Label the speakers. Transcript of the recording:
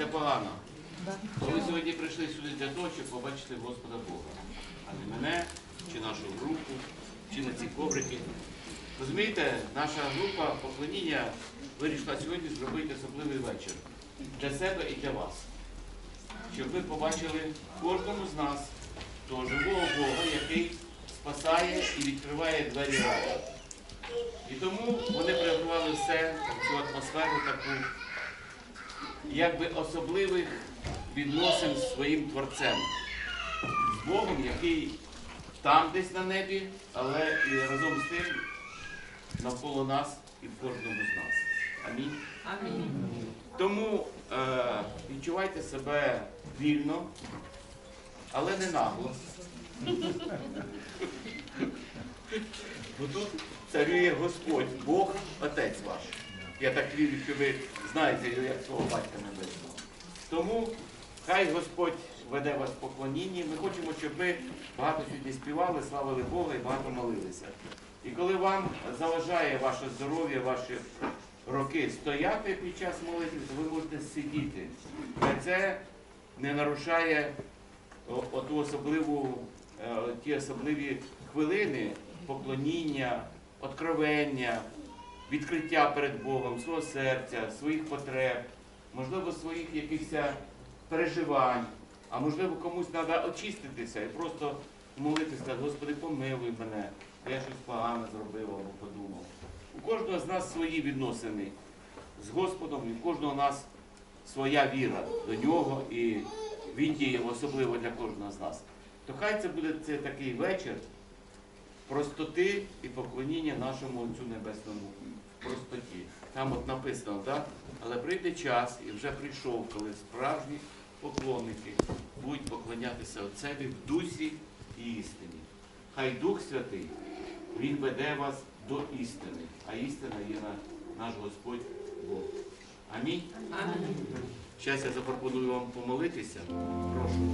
Speaker 1: Це погано. Бо ви сьогодні прийшли сюди для того, щоб побачити Господа Бога, а не мене, чи нашу групу, чи на ці коврики. Розумієте, наша група поклоніння вирішила сьогодні зробити особливий вечір для себе і для вас. Щоб ви побачили кожному з нас того живого Бога, який спасає і відкриває двері раю. І тому вони приготували все, цю атмосферу таку, якби особливих відносин з своїм Творцем, з Богом, який там десь на небі, але і разом з тим навколо нас і в кожному з нас. Амінь.
Speaker 2: Амінь.
Speaker 1: Тому е, відчувайте себе вільно, але не нагло. Бо тут царює Господь, Бог, Отець ваш. Я так вірю, що ви знаєте як свого батька небесного. Тому хай Господь веде вас в поклонінні. Ми хочемо, щоб ви багато сьогодні співали, славили Бога і багато молилися. І коли вам заважає ваше здоров'я, ваші роки стояти під час молитви, то ви можете сидіти. Це не нарушає оту особливу, е, ті особливі хвилини поклоніння, откровення, відкриття перед Богом свого серця, своїх потреб, можливо, своїх якихось переживань, а можливо комусь треба очиститися і просто молитися, Господи, помилуй мене, я щось погане зробив або подумав. У кожного з нас свої відносини з Господом, і у кожного з нас своя віра до нього, і він діє особливо для кожного з нас. То хай це буде це такий вечір простоти і поклоніння нашому Отцю Небесному простоті. Там от написано, так? Але прийде час, і вже прийшов, коли справжні поклонники будуть поклонятися Отцеві в дусі і істині. Хай Дух Святий, Він веде вас до істини, а істина є на- наш Господь Бог. Амінь.
Speaker 2: Амінь.
Speaker 1: Зараз я запропоную вам помолитися. Прошу.